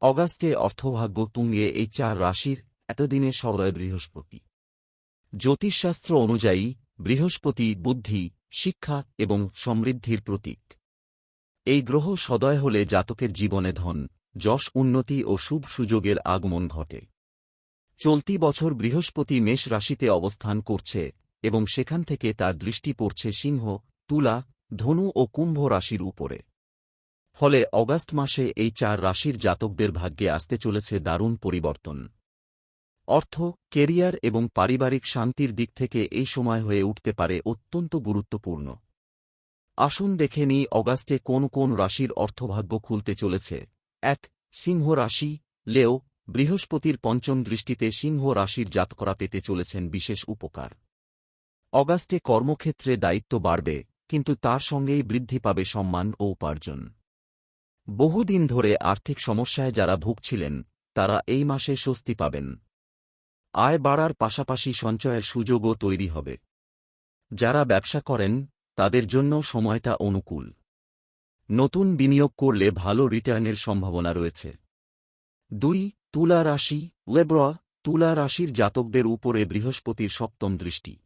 অগাস্টে অর্থভাগ্য তুঙ্গে এই চার রাশির এতদিনে সরয় বৃহস্পতি। জ্যোতিষশাস্ত্র অনুযায়ী বৃহস্পতি বুদ্ধি, শিক্ষা এবং সমৃদ্ধির প্রতীক। এই গ্রহ সদয় হলে জাতকের জীবনে ধন, যশ উন্নতি ও শুভ সুযোগের আগমন ঘটে। চলতি বছর বৃহস্পতি মেষ রাশিতে অবস্থান করছে এবং সেখান থেকে তার দৃষ্টি পড়ছে সিংহ, তুলা, ধনু ও কুম্ভ রাশির উপরে। ফলে অগাস্ট মাসে এই চার রাশির জাতকদের ভাগ্যে আসতে চলেছে দারুণ পরিবর্তন। অর্থ, কেরিয়ার এবং পারিবারিক শান্তির দিক থেকে এই সময় হয়ে উঠতে পারে অত্যন্ত গুরুত্বপূর্ণ। আসুন দেখে নিই অগাস্টে কোন কোন রাশির অর্থভাগ্য খুলতে চলেছে। এক, সিংহ রাশি, লেও, বৃহস্পতির পঞ্চম দৃষ্টিতে সিংহ রাশির জাতকরা পেতে চলেছেন বিশেষ উপকার। অগাস্টে কর্মক্ষেত্রে দায়িত্ব বাড়বে, কিন্তু তার সঙ্গেই বৃদ্ধি পাবে সম্মান ও উপার্জন। বহুদিন ধরে আর্থিক সমস্যায় যারা ভুগছিলেন, তারা এই মাসে স্বস্তি পাবেন। আয় বাড়ার পাশাপাশি সঞ্চয়ের সুযোগও তৈরি হবে। যারা ব্যবসা করেন, তাদের জন্য সময়টা অনুকূল। নতুন বিনিয়োগ করলে ভালো রিটার্নের সম্ভাবনা রয়েছে। দুই, তুলা রাশি, লেব্রা, তুলা রাশির জাতকদের উপরে বৃহস্পতির সপ্তম দৃষ্টি।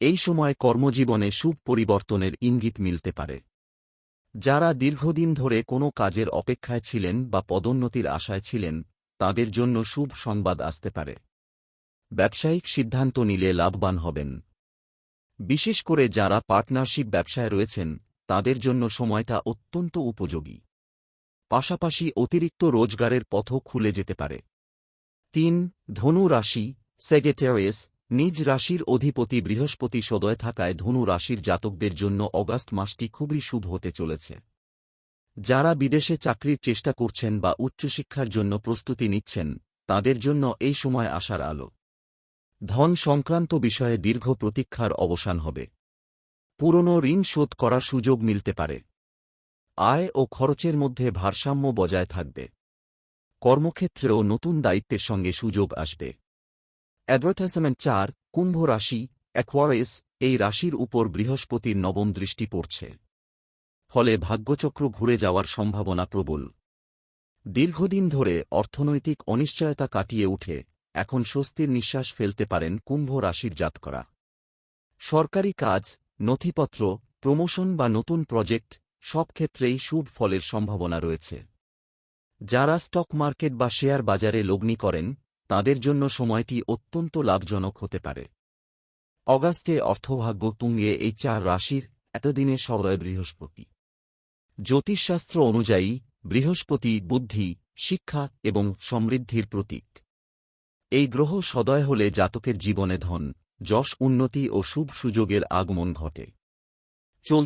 এই সময় কর্মজীবনে শুভ পরিবর্তনের ইঙ্গিত মিলতে পারে। যারা দীর্ঘদিন ধরে কোনো কাজের অপেক্ষায় ছিলেন বা পদোন্নতির আশায় ছিলেন, তাদের জন্য শুভ সংবাদ আসতে পারে। ব্যবসায়িক সিদ্ধান্ত নিলে লাভবান হবেন। বিশেষ করে যারা পার্টনারশিপ ব্যবসায় রয়েছেন, তাদের জন্য সময়টা অত্যন্ত উপযোগী। পাশাপাশি অতিরিক্ত রোজগারের পথও খুলে যেতে পারে। তিন, ধনু রাশি সেগেটেরিয়াস নিজ রাশির অধিপতি বৃহস্পতি সদয় থাকায় ধনু রাশির জাতকদের জন্য অগাস্ট মাসটি খুবই শুভ হতে চলেছে। যারা বিদেশে চাকরির চেষ্টা করছেন বা উচ্চশিক্ষার জন্য প্রস্তুতি নিচ্ছেন, তাদের জন্য এই সময় আসার আলো। ধন সংক্রান্ত বিষয়ে দীর্ঘ প্রতীক্ষার অবসান হবে। পুরনো ঋণ শোধ করার সুযোগ মিলতে পারে। আয় ও খরচের মধ্যে ভারসাম্য বজায় থাকবে। কর্মক্ষেত্রেও নতুন দায়িত্বের সঙ্গে সুযোগ আসবে। অ্যাডভার্টাইজমেন্ট চার, কুম্ভ রাশি অ্যাকোয়ারিস এই রাশির উপর বৃহস্পতির নবম দৃষ্টি পড়ছে। ফলে ভাগ্যচক্র ঘুরে যাওয়ার সম্ভাবনা প্রবল। দীর্ঘদিন ধরে অর্থনৈতিক অনিশ্চয়তা কাটিয়ে উঠে, এখন স্বস্তির নিঃশ্বাস ফেলতে পারেন কুম্ভ রাশির জাতকরা। সরকারি কাজ, নথিপত্র, প্রমোশন বা নতুন প্রজেক্ট, সব ক্ষেত্রেই শুভ ফলের সম্ভাবনা রয়েছে। যারা স্টক মার্কেট বা শেয়ার বাজারে লগ্নি করেন তাদের জন্য সময়টি অত্যন্ত লাভজনক হতে পারে। অগাস্টে অর্থভাগ্য তুঙ্গে এই চার রাশির এতদিনে সরয় বৃহস্পতি। জ্যোতিষশাস্ত্র অনুযায়ী বৃহস্পতি বুদ্ধি, শিক্ষা এবং সমৃদ্ধির প্রতীক। এই গ্রহ সদয় হলে জাতকের জীবনে ধন, যশ, উন্নতি ও শুভ সুযোগের আগমন ঘটে।